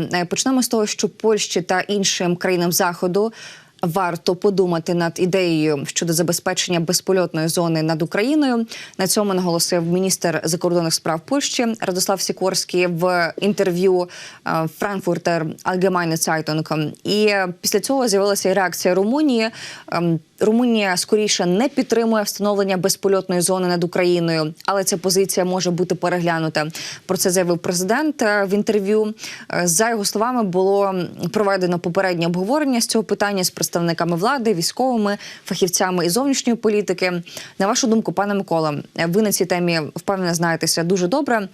Е, Почнемо з того, що Польщі та іншим країнам заходу варто подумати над ідеєю щодо забезпечення безпольотної зони над Україною. На цьому наголосив міністр закордонних справ Польщі Радослав Сікорський в інтерв'ю Frankfurter Allgemeine Zeitung. І після цього з'явилася і реакція Румунії. Румунія скоріше не підтримує встановлення безпольотної зони над Україною, але ця позиція може бути переглянута. Про це заявив президент е, в інтерв'ю. Е, За його словами, було проведено попереднє обговорення з цього питання з представниками влади, військовими, фахівцями і зовнішньої політики. На вашу думку, пане Микола, е, ви на цій темі впевнено знаєтеся дуже добре.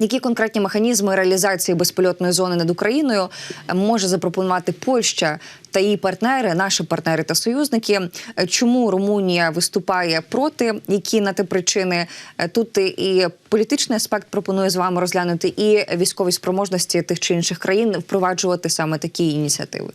Які конкретні механізми реалізації безпольотної зони над Україною може запропонувати Польща та її партнери, наші партнери та союзники? Чому Румунія виступає проти? Які на те причини тут і політичний аспект пропонує з вами розглянути, і військові спроможності тих чи інших країн впроваджувати саме такі ініціативи?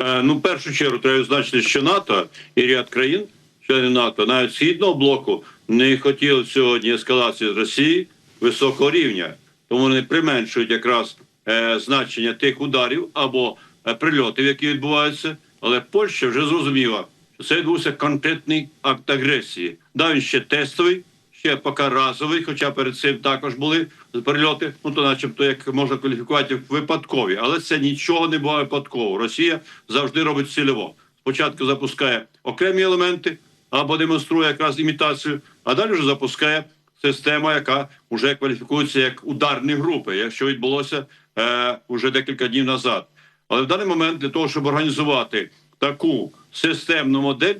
Е, Ну, в першу чергу треба відзначити, що НАТО і ряд країн, членів НАТО, навіть східного блоку, не хотіли сьогодні ескалації з Росії високого рівня, тому вони применшують якраз е, значення тих ударів або е, прильотів, які відбуваються. Але Польща вже зрозуміла, що це відбувся конкретний акт агресії. Да, він ще тестовий, ще поки разовий, хоча перед цим також були перельоти, ну то начебто як можна кваліфікувати випадкові, але це нічого не буває випадково. Росія завжди робить цільово. Спочатку запускає окремі елементи або демонструє якраз імітацію, а далі вже запускає система, яка вже кваліфікується як ударні групи, якщо відбулося е, вже декілька днів назад. Але в даний момент для того, щоб організувати таку системну модель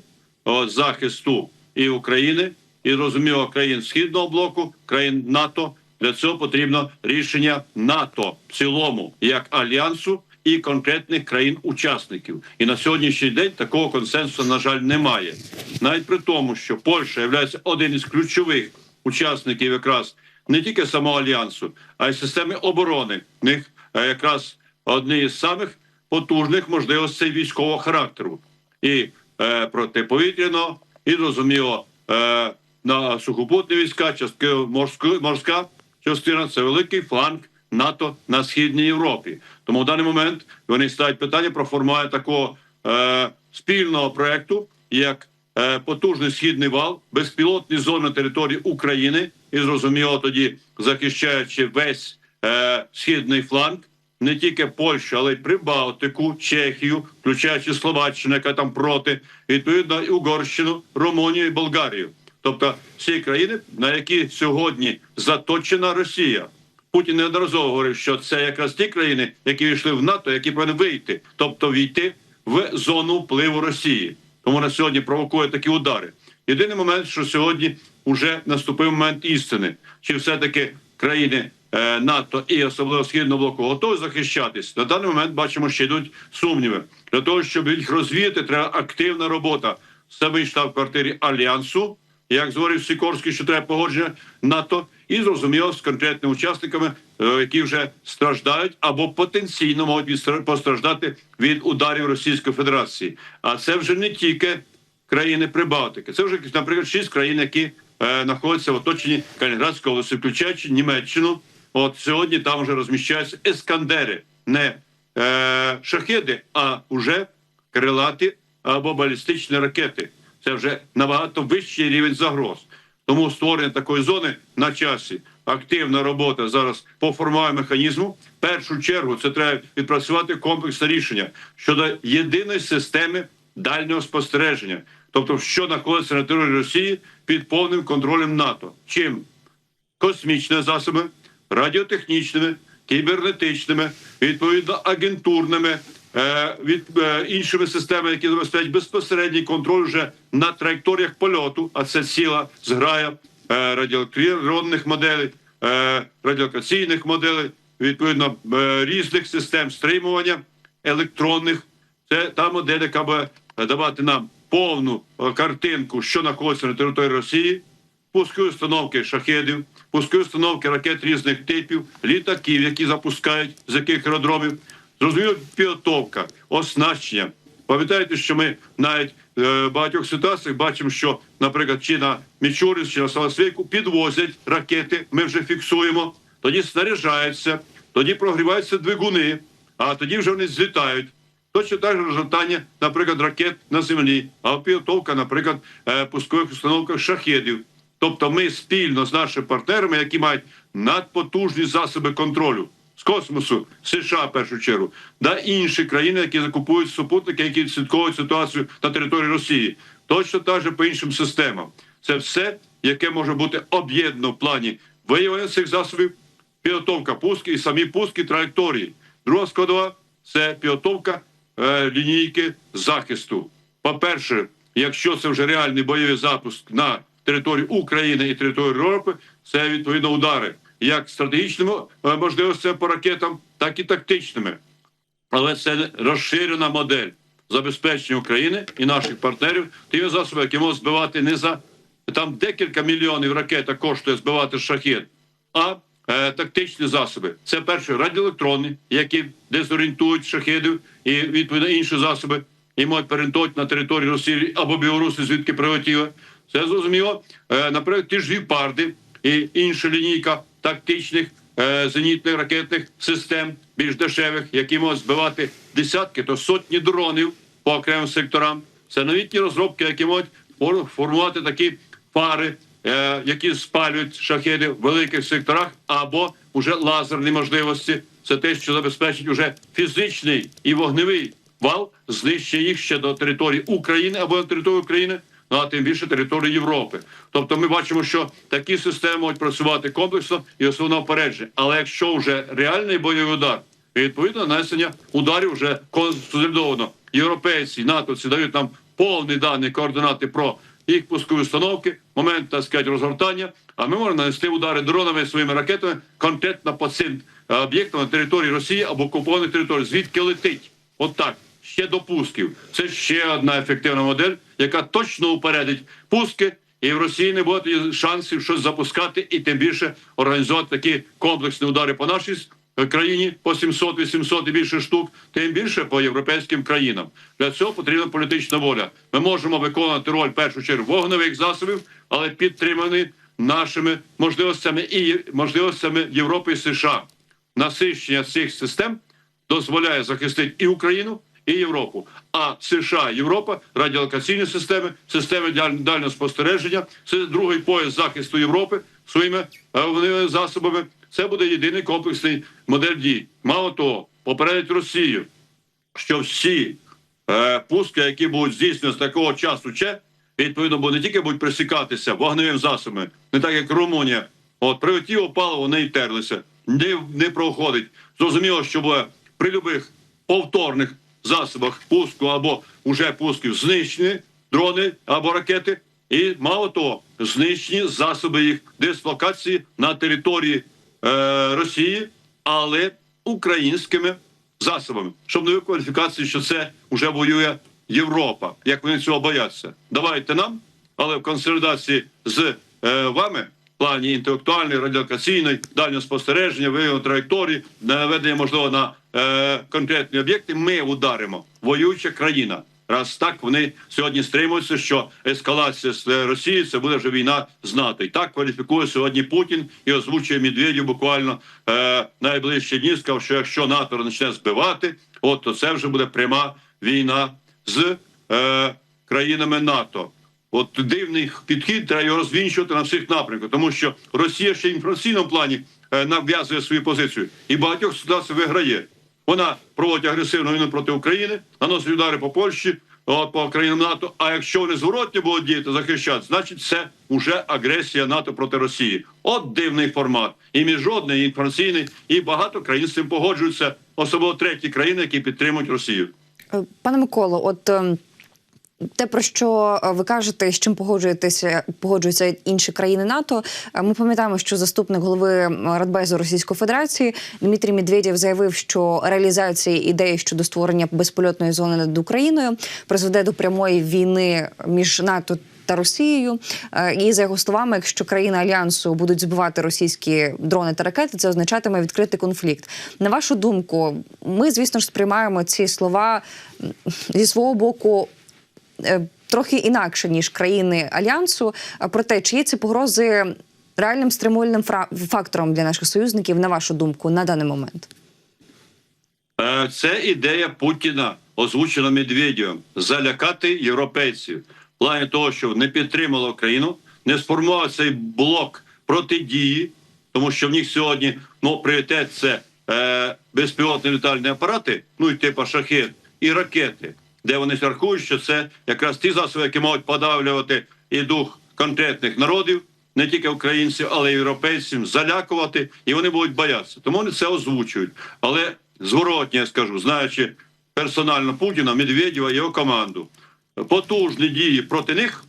о, захисту і України, і зрозуміло країн східного блоку, країн НАТО. Для цього потрібно рішення НАТО в цілому як альянсу і конкретних країн-учасників. І на сьогоднішній день такого консенсусу, на жаль, немає. Навіть при тому, що Польща є один із ключових учасників якраз не тільки самого альянсу, а й системи оборони. В них е, якраз одні із самих потужних можливостей військового характеру і е, протиповітряного, і зрозуміло е, на сухопутні війська, частки морська, морська частина це великий фланг НАТО на східній Європі. Тому в даний момент вони ставлять питання про формування такого е, спільного проекту, як потужний східний вал, безпілотні зони території України, і зрозуміло тоді захищаючи весь е, східний фланг не тільки Польщу, але й Прибалтику, Чехію, включаючи Словаччину, яка там проти, відповідно і Угорщину, Румунію і Болгарію. Тобто всі країни, на які сьогодні заточена Росія. Путін неодноразово говорив, що це якраз ті країни, які війшли в НАТО, які повинні вийти, тобто війти в зону впливу Росії. Тому на сьогодні провокує такі удари. Єдиний момент, що сьогодні вже наступив момент істини, чи все-таки країни е, НАТО і особливо східного блоку готові захищатись. На даний момент бачимо, що йдуть сумніви. Для того, щоб їх розвіяти, треба активна робота в самій штаб-квартирі альянсу, як говорив Сікорський, що треба погодження НАТО, і зрозуміло з конкретними учасниками, які вже страждають або потенційно можуть постраждати від ударів Російської Федерації. А це вже не тільки країни Прибалтики, це вже наприклад шість країн, які е, знаходяться в оточенні Калінградської області, включаючи Німеччину. От сьогодні там вже розміщаються ескандери, не е, шахеди, а вже крилаті або балістичні ракети. Це вже набагато вищий рівень загроз. Тому створення такої зони на часі. Активна робота зараз по формуванню механізму. В першу чергу це треба відпрацювати комплексне рішення щодо єдиної системи дальнього спостереження, тобто що знаходиться на території Росії під повним контролем НАТО. Чим космічними засобами, радіотехнічними, кібернетичними, відповідно агентурними, е, від е, іншими системами, які забезпечують безпосередній контроль вже на траєкторіях польоту, а це ціла зграя е, моделей, е, радіолокаційних моделей, відповідно е, різних систем стримування електронних. Це та модель, яка буде давати нам повну картинку, що знаходиться на території Росії пускові установки шахедів, пускові установки ракет різних типів, літаків, які запускають з яких аеродромів. Зрозуміло, підготовка, оснащення. Пам'ятаєте, що ми навіть е, в багатьох ситуаціях бачимо, що, наприклад, чи на Мічурис, чи на Саласвейку підвозять ракети, ми вже фіксуємо. Тоді снаряджаються тоді прогріваються двигуни, а тоді вже вони злітають. Точно так же розгортання, наприклад, ракет на землі, а підготовка, наприклад, е, пускових установок шахедів. Тобто ми спільно з нашими партнерами, які мають надпотужні засоби контролю з космосу, США в першу чергу, да інші країни, які закупують супутники, які слідковують ситуацію на території Росії. Точно так же по іншим системам. Це все, яке може бути об'єднано в плані виявлення цих засобів, підготовка пуски і самі пуски траєкторії. Друга складова це підготовка е, лінійки захисту. По-перше, якщо це вже реальний бойовий запуск на території України і території Європи, це відповідно удари як стратегічними е, можливостями по ракетам, так і тактичними. Але це розширена модель забезпечення України і наших партнерів тими засобами, які можуть збивати не за там декілька мільйонів ракет коштує збивати шахет, а е, тактичні засоби. Це перше радіоелектронні, які дезорієнтують шахедів і відповідно інші засоби, і можуть переорієнтувати на території Росії або Білорусі, звідки прилетіли. Це зрозуміло. Е, наприклад, ті ж віпарди і інша лінійка тактичних е, зенітних ракетних систем, більш дешевих, які можуть збивати десятки то сотні дронів по окремим секторам. Це новітні розробки, які можуть формувати такі фари, е, які спалюють шахеди в великих секторах, або вже лазерні можливості. Це те, що забезпечить уже фізичний і вогневий вал, знищення їх ще до території України або на території України. Ну, а тим більше території Європи. Тобто ми бачимо, що такі системи можуть працювати комплексно і основно опередження. Але якщо вже реальний бойовий удар, і відповідно нанесення ударів вже консолідовано. Європейці, натовці дають нам повні дані координати про їх пускові установки, момент так сказати, розгортання. А ми можемо нанести удари дронами своїми ракетами конкретно по цим е, об'єктам на території Росії або окупованих територій, звідки летить. От так. Ще до пусків. Це ще одна ефективна модель, яка точно упередить пуски, і в Росії не буде шансів щось запускати і тим більше організувати такі комплексні удари по нашій країні по 700-800 і більше штук, тим більше по європейським країнам. Для цього потрібна політична воля. Ми можемо виконувати роль першу чергу вогневих засобів, але підтримані нашими можливостями і можливостями Європи і США. Насичення цих систем дозволяє захистити і Україну, і Європу. А США, Європа, радіолокаційні системи, системи дальнього спостереження, це другий пояс захисту Європи своїми е, вогневими засобами. Це буде єдиний комплексний модель дій. Мало того, попередить Росію, що всі е, пуски, які будуть здійснені з такого часу, че відповідно, не тільки будуть присікатися вогневим засобами, не так як Румунія. От прилетіло паливо, не терлися, не, не проходить. Зрозуміло, що буде при любих повторних засобах пуску або уже пусків знищені дрони або ракети, і мало того, знищені засоби їх дислокації на території е, Росії, але українськими засобами, щоб не кваліфікації, що це вже воює Європа. Як вони цього бояться? Давайте нам, але в консолідації з е, вами. Плані інтелектуальної, радіокаційної, дальнього спостереження, виявлення траєкторії, наведення можливо на е, конкретні об'єкти. Ми ударимо воююча країна. Раз так вони сьогодні стримуються, що ескалація з е, Росії це буде вже війна з НАТО. І так кваліфікує сьогодні Путін і озвучує Медведєв буквально е, найближчі дні. Сказав, що якщо НАТО почне збивати, от то це вже буде пряма війна з е, країнами НАТО. От дивний підхід треба його розвінчувати на всіх напрямках, тому що Росія ще в інформаційному плані е, нав'язує свою позицію і багатьох ситуаціях виграє. Вона проводить агресивну війну проти України, наносить удари по Польщі, от, по країнам НАТО. А якщо вони зворотні будуть діяти, захищати, значить це вже агресія НАТО проти Росії. От дивний формат. І міжнародний, і інформаційний, і багато країн з цим погоджуються, особливо треті країни, які підтримують Росію. Е, Пане Миколо, от ем, те, про що е, ви кажете, з чим погоджуєтеся, погоджуються інші країни НАТО. е, Ми пам'ятаємо, що заступник голови Радбезу Російської Федерації Дмитрій Медведєв заявив, що реалізація ідеї щодо створення безпольотної зони над Україною призведе до прямої війни між НАТО. Та Росією Е, і за його словами, якщо країни альянсу будуть збивати російські дрони та ракети, це означатиме відкритий конфлікт. На вашу думку, ми звісно ж сприймаємо ці слова зі свого боку трохи інакше ніж країни альянсу. А Проте, чи є ці погрози реальним стримувальним фактором для наших союзників, на вашу думку, на даний момент? Е, Це ідея Путіна, озвучена Медведєвим, залякати європейців в плані того, що не підтримала Україну, не сформував цей блок протидії, тому що в них сьогодні ну, пріоритет це е, безпілотні літальні апарати, ну і типу шахет, і ракети, де вони рахують, що це якраз ті засоби, які можуть подавлювати і дух конкретних народів, не тільки українців, але й європейців, залякувати, і вони будуть боятися. Тому вони це озвучують. Але зворотні, я скажу, знаючи персонально Путіна, Медведєва його команду, потужні дії проти них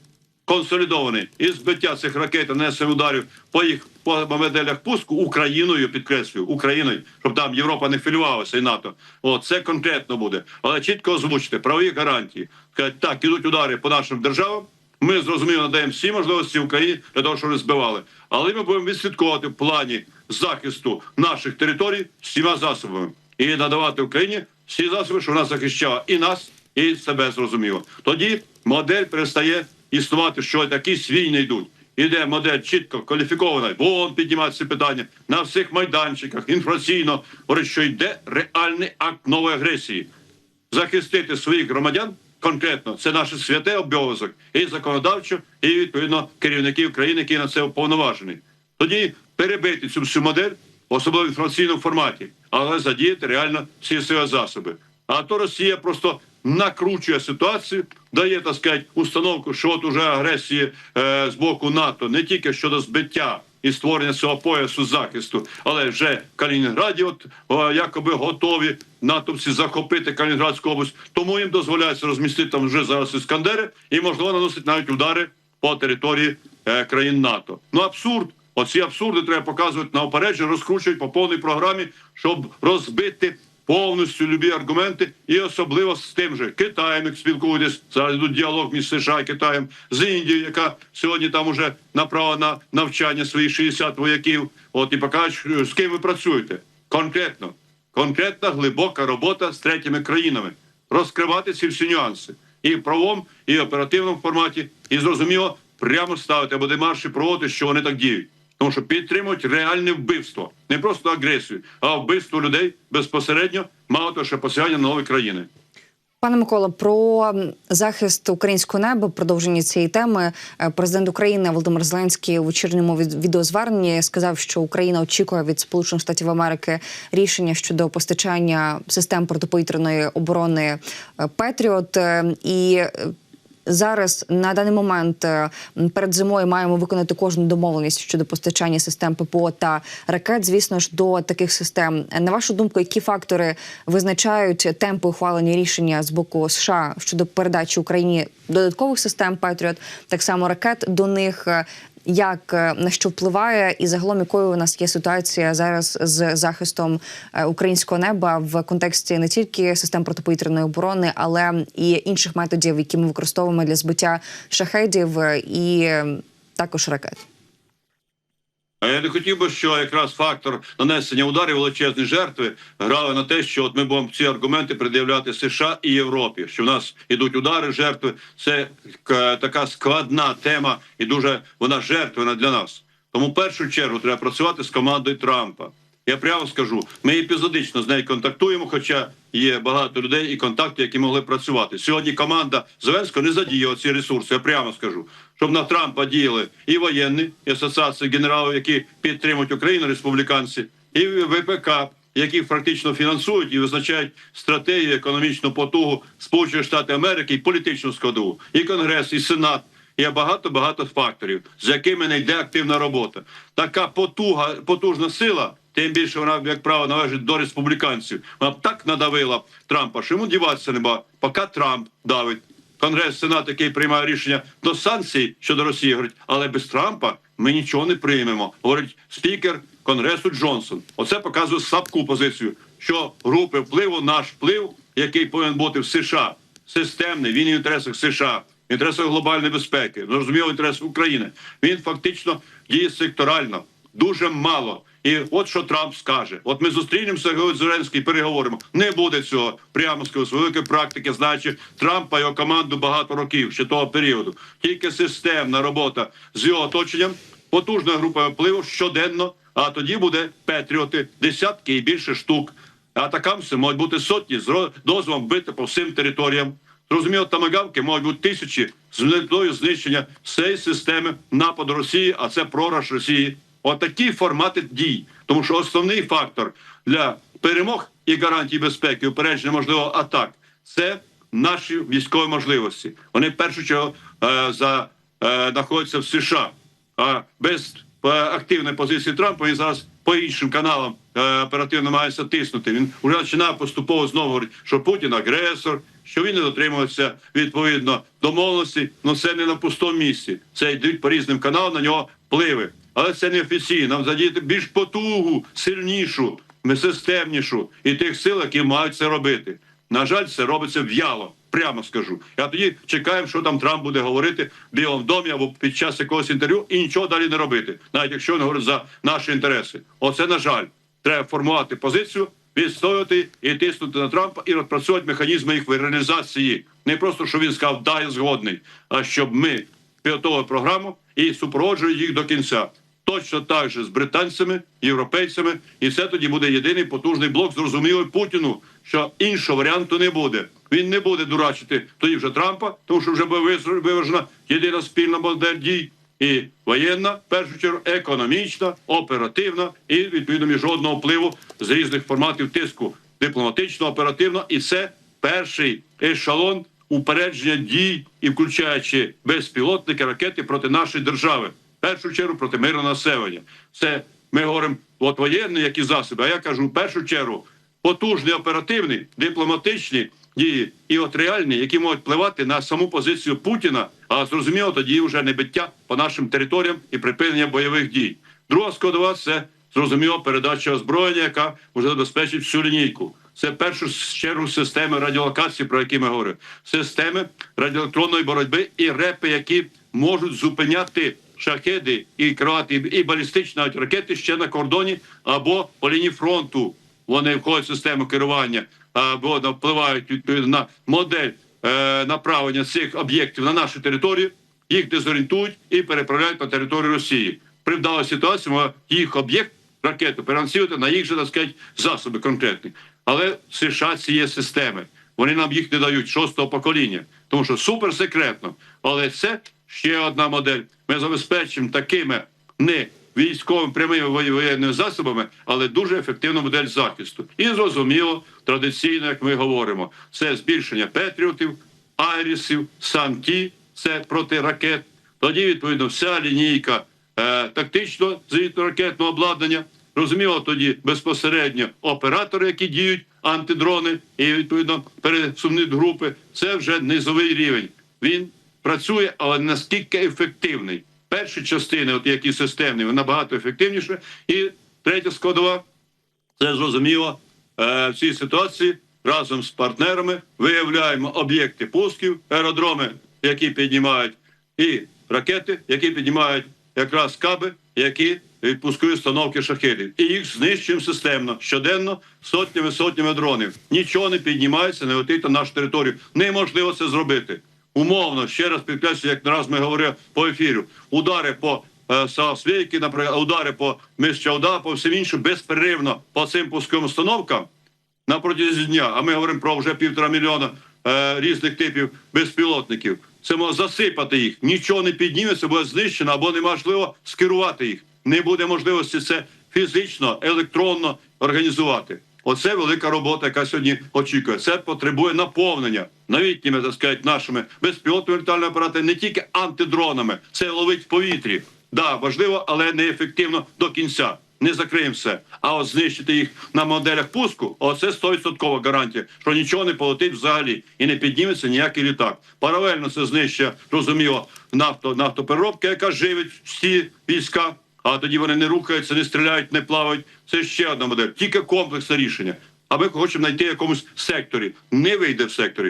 консолідовані і збиття цих ракет, нанесення ударів по їх по моделях пуску Україною, підкреслюю, Україною, щоб там Європа не хвилювалася і НАТО. О, це конкретно буде. Але чітко озвучити правові гарантії. Сказати, так, ідуть удари по нашим державам. Ми зрозуміло надаємо всі можливості Україні для того, щоб вони збивали. Але ми будемо відслідковувати в плані захисту наших територій всіма засобами і надавати Україні всі засоби, що вона захищала і нас, і себе зрозуміло. Тоді модель перестає існувати, що якісь війни йдуть. Іде модель чітко кваліфікована, вон піднімати ці питання на всіх майданчиках, інформаційно, говорить, що йде реальний акт нової агресії захистити своїх громадян конкретно це наш святий обов'язок і законодавчо, і відповідно керівників країни, які на це уповноважені. Тоді перебити цю всю модель, особливо в інформаційному форматі, але задіяти реально всі свої засоби. А то Росія просто накручує ситуацію, дає так сказати, установку, що от уже агресії е, з боку НАТО не тільки щодо збиття і створення цього поясу захисту, але вже в Калінінграді, от о, якоби готові натовці захопити Калінінградську область. Тому їм дозволяється розмістити там вже зараз іскандери і можливо наносить навіть удари по території е, країн НАТО. Ну абсурд. Оці абсурди треба показувати на опередження, розкручують по повній програмі, щоб розбити повністю любі аргументи, і особливо з тим же Китаєм, як спілкуєтесь, зараз йдуть діалог між США і Китаєм, з Індією, яка сьогодні там уже направила на навчання свої 60 вояків. От і покажуть, з ким ви працюєте конкретно. Конкретна глибока робота з третіми країнами, розкривати ці всі нюанси і в правовому, і в оперативному форматі, і зрозуміло прямо ставити або демарші проводити, що вони так діють. Тому що підтримують реальне вбивство, не просто агресію, а вбивство людей безпосередньо, мало того, що посягання на нові країни. Пане Микола, про захист українського неба, продовження цієї теми, е, президент України Володимир Зеленський у вечірньому від- відеозверненні сказав, що Україна очікує від Сполучених Штатів Америки рішення щодо постачання систем протиповітряної оборони е, Петріот Е, і. Е, Зараз на даний момент е, перед зимою маємо виконати кожну домовленість щодо постачання систем ППО та ракет. Звісно ж, до таких систем. На вашу думку, які фактори визначають темпи ухвалення рішення з боку США щодо передачі Україні додаткових систем Петріот, так само ракет до них? Як е, на що впливає, і загалом якою у нас є ситуація зараз з захистом е, українського неба в контексті не тільки систем протиповітряної оборони, але і інших методів, які ми використовуємо для збиття шахедів е, і також ракет. А я не хотів би, що якраз фактор нанесення ударів величезні жертви грали на те, що от ми будемо ці аргументи пред'являти США і Європі. Що в нас ідуть удари, жертви. Це така складна тема, і дуже вона жертвена для нас. Тому в першу чергу треба працювати з командою Трампа. Я прямо скажу, ми епізодично з нею контактуємо, хоча є багато людей і контакти, які могли працювати. Сьогодні команда Зеленського не задіяла ці ресурси. Я прямо скажу, щоб на Трампа діяли і воєнні, і асоціації генералів, які підтримують Україну, республіканці, і ВПК, які практично фінансують і визначають стратегію, економічну потугу Сполучених Штатів Америки і політичну складову, і Конгрес, і Сенат. Є багато багато факторів, з якими не йде активна робота. Така потуга, потужна сила, тим більше вона, як право, належить до республіканців. Вона б так надавила Трампа, що йому діватися нема, поки Трамп давить. Конгрес, Сенат, який приймає рішення до санкцій щодо Росії, говорить, але без Трампа ми нічого не приймемо. Говорить спікер Конгресу Джонсон. Оце показує слабку позицію, що групи впливу, наш вплив, який повинен бути в США, системний, він в інтересах США, в інтересах глобальної безпеки, зрозуміло, в інтересах України. Він фактично діє секторально, дуже мало. І от що Трамп скаже: от ми зустрінемося, говорить Зеленський, переговоримо. Не буде цього прямо з великої практики, знаючи Трампа його команду багато років ще того періоду. Тільки системна робота з його оточенням потужна група впливу щоденно, а тоді буде Петріоти, десятки і більше штук. Атакамси можуть бути сотні з дозволом бити по всім територіям. Зрозуміло, тамагавки можуть бути тисячі з метою знищення всієї системи нападу Росії, а це прораш Росії. Отакі формати дій. Тому що основний фактор для перемог і гарантій безпеки, упередження можливо атак це наші військові можливості. Вони першу чергу е, за, е, знаходяться в США. А без е, активної позиції Трампа він зараз по іншим каналам е, оперативно намагається тиснути. Він вже починає поступово знову говорити, що Путін агресор, що він не дотримується відповідно домовленості. Ну це не на пустому місці. Це йдуть по різним каналам на нього впливи. Але це не офіційно. Нам задіяти більш потугу, сильнішу, системнішу і тих сил, які мають це робити. На жаль, це робиться в'яло. Прямо скажу. Я тоді чекаємо, що там Трамп буде говорити в Білому домі або під час якогось інтерв'ю, і нічого далі не робити, навіть якщо він говорить за наші інтереси. Оце на жаль, треба формувати позицію, відстоювати і тиснути на Трампа і розпрацьовувати механізми їх реалізації. Не просто щоб він сказав да, я згодний, а щоб ми підготували програму і супроводжували їх до кінця. Точно так же з британцями, європейцями, і це тоді буде єдиний потужний блок, зрозумілий Путіну, що іншого варіанту не буде. Він не буде дурачити тоді вже Трампа, тому що вже виважена єдина спільна модель дій. І воєнна, в першу чергу, економічна, оперативна і відповідно міжнародного впливу з різних форматів тиску дипломатично, оперативно. І це перший ешелон упередження дій і включаючи безпілотники, ракети проти нашої держави. Першу чергу проти мирного населення. Це ми говоримо от воєнні, які засоби. А я кажу в першу чергу потужні оперативні, дипломатичні дії і от реальні, які можуть впливати на саму позицію Путіна, а зрозуміло тоді вже не биття по нашим територіям і припинення бойових дій. Друга складова це зрозуміло передача озброєння, яка вже забезпечить всю лінійку. Це першу чергу системи радіолокації, про які ми говоримо, системи радіоелектронної боротьби і репи, які можуть зупиняти шахеди і керувати і балістичні навіть ракети ще на кордоні або по лінії фронту. Вони входять в систему керування або впливають відповідно на модель е, направлення цих об'єктів на нашу територію, їх дезорієнтують і переправляють на територію Росії. При вдалій ситуації їх об'єкт ракету переносити на їх же так сказати, засоби конкретні. Але в США ці є системи. Вони нам їх не дають шостого покоління, тому що суперсекретно. Але це ще одна модель. Ми забезпечимо такими не військовими прямими воє- воєнними засобами, але дуже ефективну модель захисту. І зрозуміло, традиційно, як ми говоримо, це збільшення петріотів, айрісів, самті, це проти ракет. Тоді відповідно вся лінійка е, тактично зенітно-ракетного обладнання. Розуміло, тоді безпосередньо оператори, які діють антидрони, і відповідно пересувні групи. Це вже низовий рівень. Він працює, але наскільки ефективний. Перші частини, от які системні, вони набагато ефективніше. І третя складова це зрозуміло е, в цій ситуації разом з партнерами виявляємо об'єкти пусків, аеродроми, які піднімають, і ракети, які піднімають якраз каби, які відпускають установки шахедів. І їх знищуємо системно щоденно сотнями сотнями дронів. Нічого не піднімається, не летить на нашу територію. Неможливо це зробити. Умовно, ще раз підкреслюю, як не раз ми говорили по ефіру. Удари по е, Саусвейки, наприклад, удари по Міщауда, по всім іншим безперервно по цим пусковим установкам на протязі дня. А ми говоримо про вже півтора мільйона е, різних типів безпілотників. Це може засипати їх. Нічого не підніметься, буде знищено або неможливо скерувати їх. Не буде можливості це фізично, електронно організувати. Оце велика робота, яка сьогодні очікує. Це потребує наповнення новітніми, так сказати, нашими безпілотними літальними апаратами, не тільки антидронами. Це ловить в повітрі. Да, важливо, але не ефективно до кінця. Не закриємо все. А от знищити їх на моделях пуску, оце 100% гарантія, що нічого не полетить взагалі і не підніметься ніякий літак. Паралельно це знищує, розуміло, нафто, нафтопереробка, яка живить всі війська. А тоді вони не рухаються, не стріляють, не плавають. Це ще одна модель. Тільки комплексне рішення. А ми хочемо знайти якомусь секторі. Не вийде в секторі.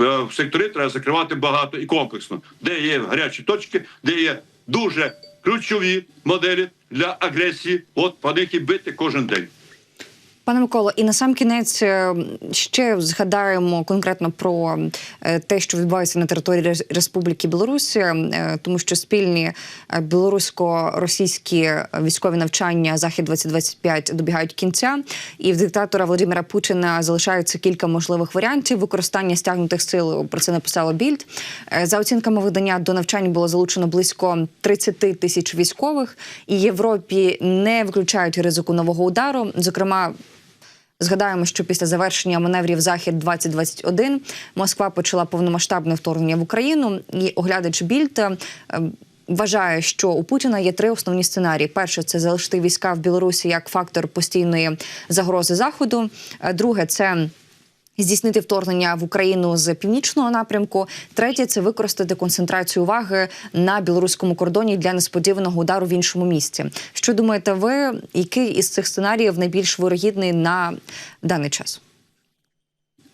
Е, В секторі треба закривати багато і комплексно, де є гарячі точки, де є дуже ключові моделі для агресії. От по них і бити кожен день. Пане Миколо, і на сам кінець е, ще згадаємо конкретно про е, те, що відбувається на території Республіки Білорусь, е, тому що спільні білорусько-російські військові навчання Захід 2025 добігають кінця, і в диктатора Володимира Путіна залишаються кілька можливих варіантів використання стягнутих сил. Про це написало Більд. За оцінками видання до навчань було залучено близько 30 тисяч військових, і Європі не виключають ризику нового удару. Зокрема, Згадаємо, що після завершення маневрів Захід 2021 Москва почала повномасштабне вторгнення в Україну. І оглядач Більд е, вважає, що у Путіна є три основні сценарії: перше це залишити війська в Білорусі як фактор постійної загрози заходу. Е, Друге це Здійснити вторгнення в Україну з північного напрямку. Третє це використати концентрацію уваги на білоруському кордоні для несподіваного удару в іншому місці. Що думаєте, ви який із цих сценаріїв найбільш вирогідний на даний час?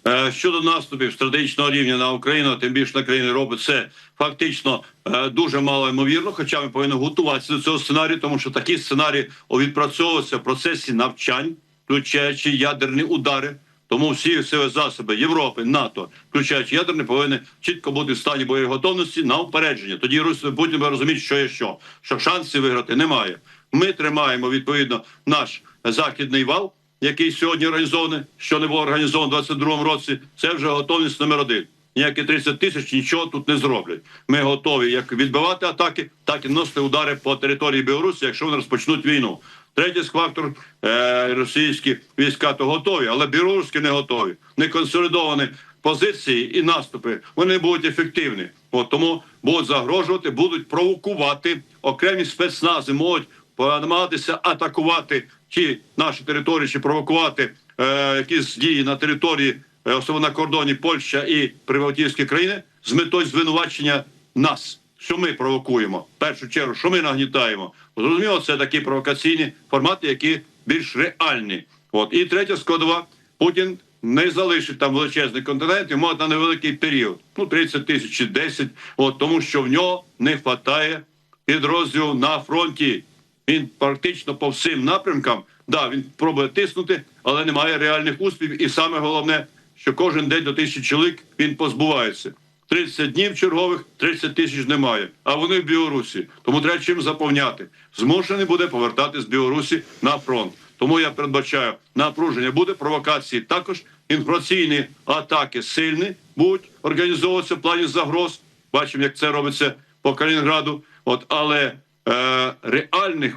Е, Щодо наступів стратегічного рівня на Україну, тим більше на країни робить це фактично е, дуже мало ймовірно. Хоча ми повинні готуватися до цього сценарію, тому що такі сценарії відпрацьовуються в процесі навчань, включаючи ядерні удари. Тому всі засоби Європи, НАТО, включаючи ядерні, повинні чітко бути в стані бойової готовності на упередження. Тоді Путін буде розуміти, що є що, що шансів виграти немає. Ми тримаємо відповідно наш західний вал, який сьогодні організований, що не було організовано в 22-му році. Це вже готовність номер один. Ніякі 30 тисяч нічого тут не зроблять. Ми готові як відбивати атаки, так і носити удари по території Білорусі, якщо вони розпочнуть війну. Третій фактор е, російські війська то готові, але білоруські не готові. Не консолідовані позиції і наступи вони будуть ефективні. От тому будуть загрожувати, будуть провокувати окремі спецнази, можуть намагатися атакувати ті наші території чи провокувати е, якісь дії на території, е, особливо на кордоні Польща і Прибалтійські країни з метою звинувачення нас. Що ми провокуємо в першу чергу, що ми нагнітаємо? Зрозуміло, це такі провокаційні формати, які більш реальні. От і третя складова Путін не залишить там величезний континент, йому на невеликий період, ну 30 тисяч чи 10, от тому що в нього не вистачає підрозділів на фронті. Він практично по всім напрямкам, да, він пробує тиснути, але немає реальних успіхів. І саме головне, що кожен день до тисячі чоловік він позбувається. 30 днів чергових, 30 тисяч немає. А вони в Білорусі. Тому треба чим заповняти. Змушений буде повертати з Білорусі на фронт. Тому я передбачаю напруження буде провокації. Також інформаційні атаки сильні будуть організовуватися в плані загроз. Бачимо, як це робиться по Калінінграду. От але е, реальних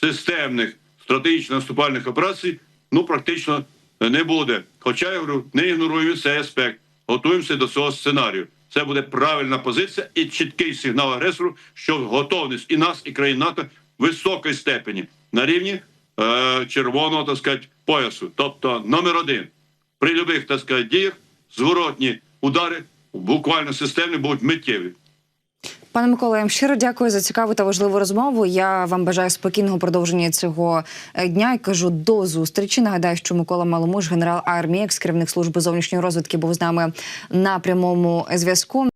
системних стратегічно наступальних операцій ну практично не буде. Хоча я говорю, не ігноруємо цей аспект. Готуємося до цього сценарію. Це буде правильна позиція і чіткий сигнал агресору, що готовність і нас, і країн НАТО в високій степені на рівні е, червоного так сказати, поясу. Тобто номер один при любих так сказати, діях зворотні удари буквально системні будуть миттєві. Пане Микола, я вам щиро дякую за цікаву та важливу розмову. Я вам бажаю спокійного продовження цього е, дня і кажу до зустрічі. Нагадаю, що Микола Маломуж, генерал армії, екс керівник служби зовнішньої розвідки, був з нами на прямому зв'язку.